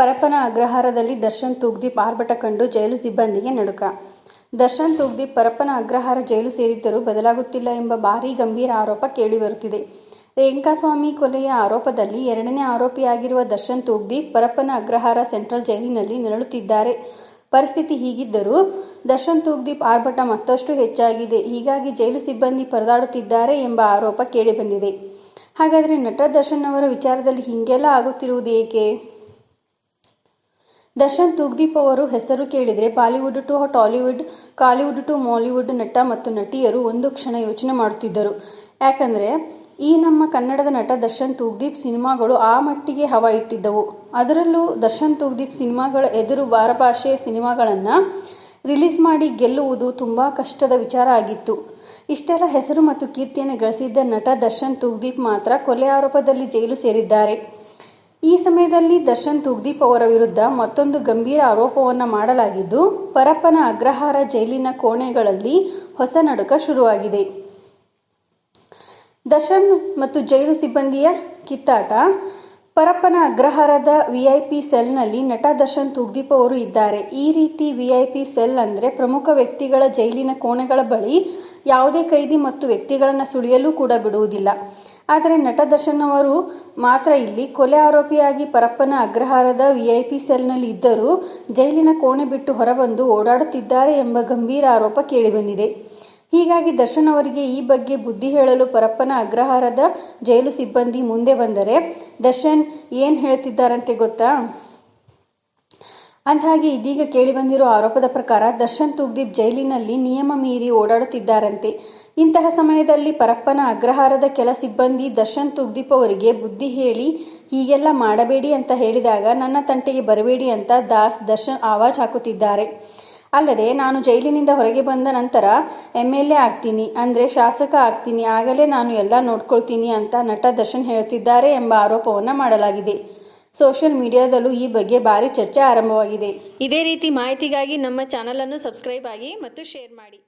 ಪರಪ್ಪನ ಅಗ್ರಹಾರದಲ್ಲಿ ದರ್ಶನ್ ತೂಗ್ದೀಪ್ ಆರ್ಭಟ ಕಂಡು ಜೈಲು ಸಿಬ್ಬಂದಿಗೆ ನಡುಕ. ದರ್ಶನ್ ತೂಗ್ದೀಪ್ ಪರಪ್ಪನ ಅಗ್ರಹಾರ ಜೈಲು ಸೇರಿದ್ದರೂ ಬದಲಾಗುತ್ತಿಲ್ಲ ಎಂಬ ಭಾರೀ ಗಂಭೀರ ಆರೋಪ ಕೇಳಿಬರುತ್ತಿದೆ. ರೇಣುಕಾಸ್ವಾಮಿ ಕೊಲೆಯ ಆರೋಪದಲ್ಲಿ ಎರಡನೇ ಆರೋಪಿಯಾಗಿರುವ ದರ್ಶನ್ ತೂಗ್ದೀಪ್ ಪರಪ್ಪನ ಅಗ್ರಹಾರ ಸೆಂಟ್ರಲ್ ಜೈಲಿನಲ್ಲಿ ನರಳುತ್ತಿದ್ದಾರೆ. ಪರಿಸ್ಥಿತಿ ಹೀಗಿದ್ದರೂ ದರ್ಶನ್ ತೂಗ್ದೀಪ್ ಆರ್ಭಟ ಮತ್ತಷ್ಟು ಹೆಚ್ಚಾಗಿದೆ. ಹೀಗಾಗಿ ಜೈಲು ಸಿಬ್ಬಂದಿ ಪರದಾಡುತ್ತಿದ್ದಾರೆ ಎಂಬ ಆರೋಪ ಕೇಳಿಬಂದಿದೆ. ಹಾಗಾದರೆ ನಟ ದರ್ಶನ್ ಅವರ ವಿಚಾರದಲ್ಲಿ ಹೀಗೆಲ್ಲ ಆಗುತ್ತಿರುವುದು ಏಕೆ? ದರ್ಶನ್ ತೂಗ್ದೀಪ್ ಅವರು ಹೆಸರು ಕೇಳಿದರೆ Bollywood to Tollywood, Kollywood to Mollywood ನಟ ಮತ್ತು ನಟಿಯರು ಒಂದು ಕ್ಷಣ ಯೋಚನೆ ಮಾಡುತ್ತಿದ್ದರು. ಯಾಕಂದರೆ, ಈ ನಮ್ಮ ಕನ್ನಡದ ನಟ ದರ್ಶನ್ ತೂಗ್ದೀಪ್ ಸಿನಿಮಾಗಳು ಆ ಮಟ್ಟಿಗೆ ಹವ ಇಟ್ಟಿದ್ದವು. ಅದರಲ್ಲೂ ದರ್ಶನ್ ತೂಗ್ದೀಪ್ ಸಿನಿಮಾಗಳ ಎದುರು ಬಾರಭಾಷೆ ಸಿನಿಮಾಗಳನ್ನು ರಿಲೀಸ್ ಮಾಡಿ ಗೆಲ್ಲುವುದು ತುಂಬ ಕಷ್ಟದ ವಿಚಾರ ಆಗಿತ್ತು. ಇಷ್ಟೆಲ್ಲ ಹೆಸರು ಮತ್ತು ಕೀರ್ತಿಯನ್ನು ಗಳಿಸಿದ್ದ ನಟ ದರ್ಶನ್ ತೂಗ್ದೀಪ್ ಮಾತ್ರ ಕೊಲೆ ಆರೋಪದಲ್ಲಿ ಜೈಲು ಸೇರಿದ್ದಾರೆ. ಈ ಸಮಯದಲ್ಲಿ ದರ್ಶನ್ ತುಗ್ದೀಪ್ ಅವರ ವಿರುದ್ಧ ಮತ್ತೊಂದು ಗಂಭೀರ ಆರೋಪವನ್ನು ಮಾಡಲಾಗಿದ್ದು, ಪರಪ್ಪನ ಅಗ್ರಹಾರ ಜೈಲಿನ ಕೋಣೆಗಳಲ್ಲಿ ಹೊಸ ನಡುಕ ಶುರುವಾಗಿದೆ. ದರ್ಶನ್ ಮತ್ತು ಜೈಲು ಸಿಬ್ಬಂದಿಯ ಕಿತ್ತಾಟ ಪರಪ್ಪನ ಅಗ್ರಹಾರದ ವಿಐಪಿ ಸೆಲ್ನಲ್ಲಿ ನಟ ದರ್ಶನ್ ತೂಗ್ದೀಪ್ ಅವರು ಇದ್ದಾರೆ. ಈ ರೀತಿ ವಿಐಪಿ ಸೆಲ್ ಅಂದರೆ ಪ್ರಮುಖ ವ್ಯಕ್ತಿಗಳ ಜೈಲಿನ ಕೋಣೆಗಳ ಬಳಿ ಯಾವುದೇ ಕೈದಿ ಮತ್ತು ವ್ಯಕ್ತಿಗಳನ್ನು ಸುಳಿಯಲು ಕೂಡ ಬಿಡುವುದಿಲ್ಲ. ಆದರೆ ನಟ ದರ್ಶನ್ ಅವರು ಮಾತ್ರ ಇಲ್ಲಿ ಕೊಲೆ ಆರೋಪಿಯಾಗಿ ಪರಪ್ಪನ ಅಗ್ರಹಾರದ ವಿಐಪಿ ಸೆಲ್ನಲ್ಲಿ ಇದ್ದರೂ ಜೈಲಿನ ಕೋಣೆ ಬಿಟ್ಟು ಹೊರಬಂದು ಓಡಾಡುತ್ತಿದ್ದಾರೆ ಎಂಬ ಗಂಭೀರ ಆರೋಪ ಕೇಳಿಬಂದಿದೆ. ಹೀಗಾಗಿ ದರ್ಶನ್ ಅವರಿಗೆ ಈ ಬಗ್ಗೆ ಬುದ್ಧಿ ಹೇಳಲು ಪರಪ್ಪನ ಅಗ್ರಹಾರದ ಜೈಲು ಸಿಬ್ಬಂದಿ ಮುಂದೆ ಬಂದರೆ, ದರ್ಶನ್ ಏನು ಹೇಳ್ತಿದ್ದಾರಂತೆ ಗೊತ್ತಾ? ಅಂದಹಾಗೆ ಇದೀಗ ಕೇಳಿ ಕೇಳಿಬಂದಿರೋ ಆರೋಪದ ಪ್ರಕಾರ ದರ್ಶನ್ ತುಗ್ದೀಪ್ ಜೈಲಿನಲ್ಲಿ ನಿಯಮ ಮೀರಿ ಓಡಾಡುತ್ತಿದ್ದಾರಂತೆ. ಇಂತಹ ಸಮಯದಲ್ಲಿ ಪರಪ್ಪನ ಅಗ್ರಹಾರದ ಕೆಲ ಸಿಬ್ಬಂದಿ ದರ್ಶನ್ ತುಗ್ದೀಪ್ ಅವರಿಗೆ ಬುದ್ಧಿ ಹೇಳಿ, ಹೀಗೆಲ್ಲ ಮಾಡಬೇಡಿ ಅಂತ ಹೇಳಿದಾಗ ನನ್ನ ತಂಟೆಗೆ ಬರಬೇಡಿ ಅಂತ ದಾಸ್ ದರ್ಶನ್ ಆವಾಜ್ ಹಾಕುತ್ತಿದ್ದಾರೆ. ಅಲ್ಲದೆ ನಾನು ಜೈಲಿನಿಂದ ಹೊರಗೆ ಬಂದ ನಂತರ ಎಂ ಎಲ್ ಎ ಆಗ್ತೀನಿ, ಅಂದರೆ ಶಾಸಕ ಆಗ್ತೀನಿ, ಆಗಲೇ ನಾನು ಎಲ್ಲ ನೋಡ್ಕೊಳ್ತೀನಿ ಅಂತ ನಟ ದರ್ಶನ್ ಹೇಳುತ್ತಿದ್ದಾರೆ ಎಂಬ ಆರೋಪವನ್ನು ಮಾಡಲಾಗಿದೆ. ಸೋಷಿಯಲ್ ಮೀಡಿಯಾದಲ್ಲೂ ಈ ಬಗ್ಗೆ ಭಾರಿ ಚರ್ಚೆ ಆರಂಭವಾಗಿದೆ. ಇದೇ ರೀತಿ ಮಾಹಿತಿಗಾಗಿ ನಮ್ಮ ಚಾನಲನ್ನು ಸಬ್ಸ್ಕ್ರೈಬ್ ಆಗಿ ಮತ್ತು ಶೇರ್ ಮಾಡಿ.